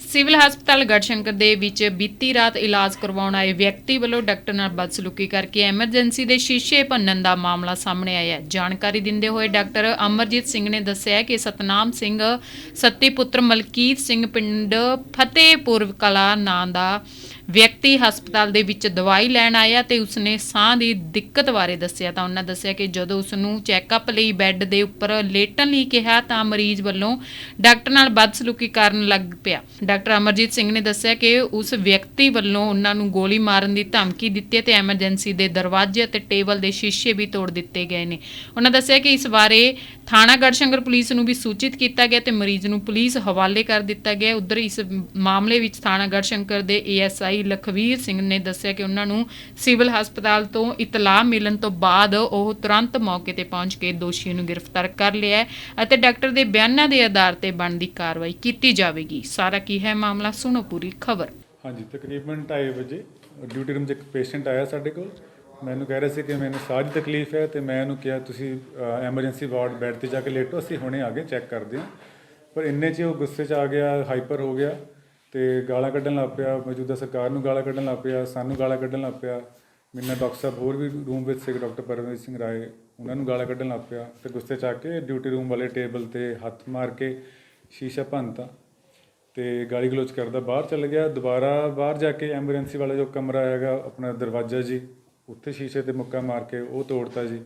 Civil ਹਸਪਤਾਲ ਗੜਸ਼ੰਕਰ ਦੇ ਵਿੱਚ ਬੀਤੀ ਰਾਤ ਇਲਾਜ ਕਰਵਾਉਣ ਆਏ ਵਿਅਕਤੀ ਵੱਲੋਂ ਡਾਕਟਰ ਨਾਲ ਬਦਸਲੂਕੀ ਕਰਕੇ ਐਮਰਜੈਂਸੀ ਦੇ ਸ਼ੀਸ਼ੇ ਭੰਨਣ ਦਾ ਮਾਮਲਾ ਸਾਹਮਣੇ ਆਇਆ ਹੈ। ਜਾਣਕਾਰੀ ਦਿੰਦੇ ਹੋਏ ਡਾਕਟਰ ਅਮਰਜੀਤ ਸਿੰਘ ਨੇ ਦੱਸਿਆ ਕਿ ਸਤਨਾਮ ਸਿੰਘ ਸੱਤੀ ਪੁੱਤਰ ਮਲਕੀਤ ਸਿੰਘ ਪਿੰਡ ਫਤਿਹਪੁਰ ਕਲਾ ਨਾਂ ਦਾ ਵਿਅਕਤੀ ਹਸਪਤਾਲ ਦੇ ਵਿੱਚ ਦਵਾਈ ਲੈਣ ਆਇਆ ਤੇ ਉਸਨੇ ਸਾਹ ਦੀ ਦਿੱਕਤ ਬਾਰੇ ਦੱਸਿਆ। ਤਾਂ ਉਹਨਾਂ ਦੱਸਿਆ ਕਿ ਜਦੋਂ ਉਸ ਨੂੰ ਚੈੱਕਅਪ ਲਈ ਬੈੱਡ ਦੇ ਉੱਪਰ ਲੇਟਣ ਲਈ ਕਿਹਾ ਤਾਂ ਮਰੀਜ਼ ਵੱਲੋਂ ਡਾਕਟਰ ਨਾਲ ਬਦਸਲੂਕੀ ਕਰਨ ਲੱਗ ਪਿਆ। ਡਾਕਟਰ ਅਮਰਜੀਤ ਸਿੰਘ ਨੇ ਦੱਸਿਆ ਕਿ ਉਸ ਵਿਅਕਤੀ ਵੱਲੋਂ ਉਹਨਾਂ ਨੂੰ ਗੋਲੀ ਮਾਰਨ ਦੀ ਧਮਕੀ ਦਿੱਤੀ ਹੈ ਤੇ ਐਮਰਜੈਂਸੀ ਦੇ ਦਰਵਾਜ਼ੇ ਅਤੇ ਟੇਬਲ ਦੇ ਸ਼ੀਸ਼ੇ ਵੀ ਤੋੜ ਦਿੱਤੇ ਗਏ ਨੇ। ਉਹਨਾਂ ਦੱਸਿਆ ਕਿ ਇਸ ਬਾਰੇ ਥਾਣਾ ਗੜਸ਼ੰਕਰ ਪੁਲਿਸ ਨੂੰ ਵੀ ਸੂਚਿਤ ਕੀਤਾ ਗਿਆ ਤੇ ਮਰੀਜ਼ ਨੂੰ ਪੁਲਿਸ ਹਵਾਲੇ ਕਰ ਦਿੱਤਾ ਗਿਆ। ਉਧਰ ਇਸ ਮਾਮਲੇ ਵਿੱਚ ਥਾਣਾ ਗੜਸ਼ੰਕਰ ਦੇ ਏਐਸਆਈ ਲਖਵੀਰ ਸਿੰਘ ਨੇ ਦੱਸਿਆ ਕਿ ਉਹਨਾਂ ਨੂੰ ਸਿਵਲ ਹਸਪਤਾਲ ਤੋਂ ਇਤਲਾਹ ਮਿਲਣ ਤੋਂ ਬਾਅਦ ਉਹ ਤੁਰੰਤ ਮੌਕੇ ਤੇ ਪਹੁੰਚ ਕੇ ਦੋਸ਼ੀ ਨੂੰ ਗ੍ਰਿਫਤਾਰ ਕਰ ਲਿਆ ਅਤੇ ਡਾਕਟਰ ਦੇ ਬਿਆਨਾਂ ਦੇ ਆਧਾਰ ਤੇ ਬਣਦੀ ਕਾਰਵਾਈ ਕੀਤੀ ਜਾਵੇਗੀ। ਸਾਰਾ ਕੀ ਹੈ ਮਾਮਲਾ ਸੁਣੋ ਪੂਰੀ ਖਬਰ। ਹਾਂਜੀ, ਤਕਰੀਬਨ 2:30 ਵਜੇ ਡਿਊਟੀ ਰੂਮ 'ਚ ਇੱਕ ਪੇਸ਼ੈਂਟ ਆਇਆ ਸਾਡੇ ਕੋਲ। ਮੈਨੂੰ ਕਹਿ ਰਿਹਾ ਸੀ ਕਿ ਮੈਨੂੰ ਸਾਹ ਦੀ ਤਕਲੀਫ ਹੈ ਤੇ ਮੈਂ ਉਹਨੂੰ ਕਿਹਾ, ਤੁਸੀਂ ਐਮਰਜੈਂਸੀ ਵਾਰਡ ਬੈੱਡ ਤੇ ਜਾ ਕੇ ਲੇਟੋ, ਅਸੀਂ ਹੁਣੇ ਆ ਗਏ ਚੈੱਕ ਕਰਦੇ ਹਾਂ। ਪਰ ਇੰਨੇ 'ਚ ਉਹ ਗੁੱਸੇ 'ਚ ਆ ਗਿਆ ਹਾਈਪਰ ਹੋ ਗਿਆ ਤੇ ਗਾਲਾਂ ਕੱਢਣ ਲੱਗ ਪਿਆ। ਮੌਜੂਦਾ ਸਰਕਾਰ ਨੂੰ ਗਾਲਾਂ ਕੱਢਣ ਲੱਗ ਪਿਆ, ਸਾਨੂੰ ਗਾਲਾਂ ਕੱਢਣ ਲੱਗ ਪਿਆ। ਮੇਰੇ ਨਾਲ ਡਾਕਟਰ ਸਾਹਿਬ ਹੋਰ ਵੀ ਰੂਮ ਵਿੱਚ ਸੀ ਡਾਕਟਰ ਪਰਮਜੀਤ ਸਿੰਘ ਰਾਏ, ਉਹਨਾਂ ਨੂੰ ਗਾਲਾਂ ਕੱਢਣ ਲੱਗ ਪਿਆ। ਤੇ ਗੁੱਸੇ 'ਚ ਆ ਕੇ ਡਿਊਟੀ ਰੂਮ ਵਾਲੇ ਟੇਬਲ ਤੇ ਹੱਥ ਮਾਰ ਕੇ ਸ਼ੀਸ਼ਾ ਭੰਨਤਾ। ਅਤੇ ਗਾਲੀ ਗਲੋਚ ਕਰਦਾ, ਬਾਹਰ ਚਲ ਗਿਆ, ਦੁਬਾਰਾ ਬਾਹਰ ਜਾ ਕੇ ਐਮਰਜੈਂਸੀ ਵਾਲਾ ਜੋ ਕਮਰਾ ਹੈਗਾ, ਆਪਣਾ ਦਰਵਾਜ਼ਾ ਜੀ, ਉੱਥੇ ਸ਼ੀਸ਼ੇ ਤੇ ਮੁੱਕਾ ਮਾਰ ਕੇ ਉਹ ਤੋੜਤਾ ਜੀ।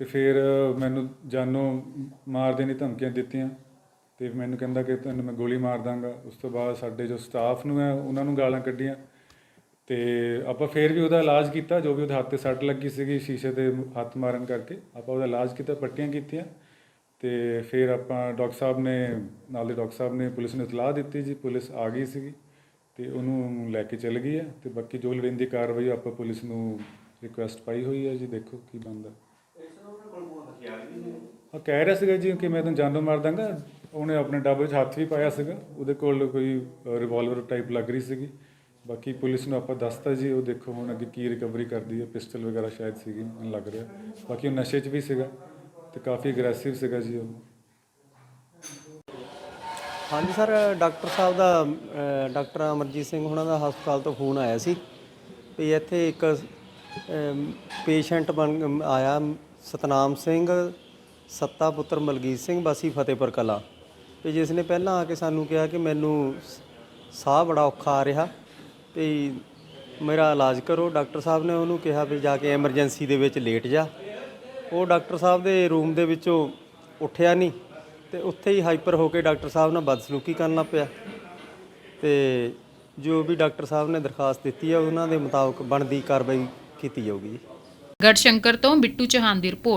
ਤੇ ਫਿਰ ਮੈਨੂੰ ਜਾਨੋਂ ਮਾਰ ਦੇਣ ਦੀ ਧਮਕੀਆਂ ਦਿੱਤੀਆਂ ਤੇ ਮੈਨੂੰ ਕਹਿੰਦਾ ਕਿ ਤੁਹਾਨੂੰ ਮੈਂ ਗੋਲੀ ਮਾਰ ਦਾਂਗਾ। ਉਸ ਤੋਂ ਬਾਅਦ ਸਾਡੇ ਜੋ ਸਟਾਫ ਨੂੰ ਹੈ, ਉਹਨਾਂ ਨੂੰ ਗਾਲਾਂ ਕੱਢੀਆਂ ਤੇ ਆਪਾਂ ਫਿਰ ਵੀ ਉਹਦਾ ਇਲਾਜ ਕੀਤਾ, ਜੋ ਵੀ ਉਹਦੇ ਹੱਥ ਤੇ ਸੱਟ ਲੱਗੀ ਸੀਗੀ, ਸ਼ੀਸ਼ੇ ਤੇ ਹੱਥ ਮਾਰਨ ਕਰਕੇ ਆਪਾਂ ਉਹਦਾ ਇਲਾਜ ਕੀਤਾ, ਪੱਟੀਆਂ ਕੀਤੀਆਂ। ਤੇ ਫਿਰ ਆਪਾਂ ਡਾਕਟਰ ਸਾਹਿਬ ਨੇ, ਨਾਲ ਦੇ ਡਾਕਟਰ ਸਾਹਿਬ ਨੇ ਪੁਲਿਸ ਨੂੰ ਇਤਲਾਹ ਦਿੱਤੀ ਜੀ, ਪੁਲਿਸ ਆ ਗਈ ਸੀਗੀ ਤੇ ਉਹਨੂੰ ਲੈ ਕੇ ਚਲ ਗਈ ਹੈ ਤੇ ਬਾਕੀ ਜੋ ਲੋੜੀਂਦੀ ਕਾਰਵਾਈ ਆਪਾਂ ਪੁਲਿਸ ਨੂੰ ਰਿਕੁਐਸਟ ਪਾਈ ਹੋਈ ਹੈ ਜੀ, ਦੇਖੋ ਕੀ ਬਣਦਾ। ਉਹ ਕਹਿ ਰਿਹਾ ਸੀਗਾ ਜੀ ਕਿ ਮੈਂ ਤੁਹਾਨੂੰ ਜਾਨੋਂ ਮਾਰ ਦਾਂਗਾ। ਉਹਨੇ ਆਪਣੇ ਡੱਬੇ 'ਚ ਹੱਥ ਵੀ ਪਾਇਆ ਸੀਗਾ। ਉਹਦੇ ਕੋਲ ਕੋਈ ਰਿਵਾਲਵਰ ਟਾਈਪ ਲੱਗ ਰਹੀ ਸੀਗੀ। ਬਾਕੀ ਪੁਲਿਸ ਨੂੰ ਆਪਾਂ ਦੱਸਤਾ ਜੀ, ਉਹ ਦੇਖੋ ਹੁਣ ਅੱਗੇ ਕੀ ਰਿਕਵਰੀ ਕਰਦੀ ਹੈ। ਪਿਸਟਲ ਵਗੈਰਾ ਸ਼ਾਇਦ ਸੀਗੀ, ਮੈਨੂੰ ਲੱਗ ਰਿਹਾ। ਬਾਕੀ ਉਹ ਨਸ਼ੇ 'ਚ ਵੀ ਸੀਗਾ। ਤੇ ਕਾਫੀ ਅਗਰੈਸਿਵ ਸੀਗਾ ਜੀ ਉਹ। ਹਾਂਜੀ ਸਰ ਡਾਕਟਰ ਸਾਹਿਬ ਦਾ ਅ, ਡਾਕਟਰ ਅਮਰਜੀਤ ਸਿੰਘ ਉਹਨਾਂ ਦਾ ਹਸਪਤਾਲ ਤੋਂ ਫੋਨ ਆਇਆ ਸੀ ਵੀ ਇੱਥੇ ਇੱਕ ਪੇਸ਼ੈਂਟ ਬਣ ਆਇਆ ਸਤਨਾਮ ਸਿੰਘ ਸੱਤਾ ਪੁੱਤਰ ਮਲਗੀਤ ਸਿੰਘ ਵਾਸੀ ਫਤਿਹਪੁਰ ਕਲਾ। ਤੇ ਜਿਸ ਨੇ ਪਹਿਲਾਂ ਆ ਕੇ ਸਾਨੂੰ ਕਿਹਾ ਕਿ ਮੈਨੂੰ ਸ- ਸਾਹ ਬੜਾ ਔਖਾ ਆ ਰਿਹਾ ਤੇ ਮੇਰਾ ਇਲਾਜ ਕਰੋ। ਡਾਕਟਰ ਸਾਹਿਬ ਨੇ ਉਹਨੂੰ ਕਿਹਾ ਵੀ ਜਾ ਕੇ ਐਮਰਜੈਂਸੀ ਦੇ ਵਿੱਚ ਲੇਟ ਜਾ। ਉਹ ਡਾਕਟਰ ਸਾਹਿਬ ਦੇ ਰੂਮ ਦੇ ਵਿੱਚੋਂ ਉੱਠਿਆ ਨਹੀਂ ਤੇ ਉੱਥੇ ਹੀ ਹਾਈਪਰ ਹੋ ਕੇ ਡਾਕਟਰ ਸਾਹਿਬ ਨਾਲ ਬਦਸਲੂਕੀ ਕਰਨਾ ਪਿਆ। ਤੇ ਜੋ ਵੀ ਡਾਕਟਰ ਸਾਹਿਬ ਨੇ ਦਰਖਾਸਤ ਦਿੱਤੀ ਹੈ ਉਹਨਾਂ ਦੇ ਮੁਤਾਬਕ ਬਣਦੀ ਕਾਰਵਾਈ ਕੀਤੀ ਜਾਊਗੀ। ਜੀ ਗੜਸ਼ੰਕਰ ਤੋਂ ਬਿੱਟੂ ਚੌਹਾਨ ਦੀ ਰਿਪੋਰਟ।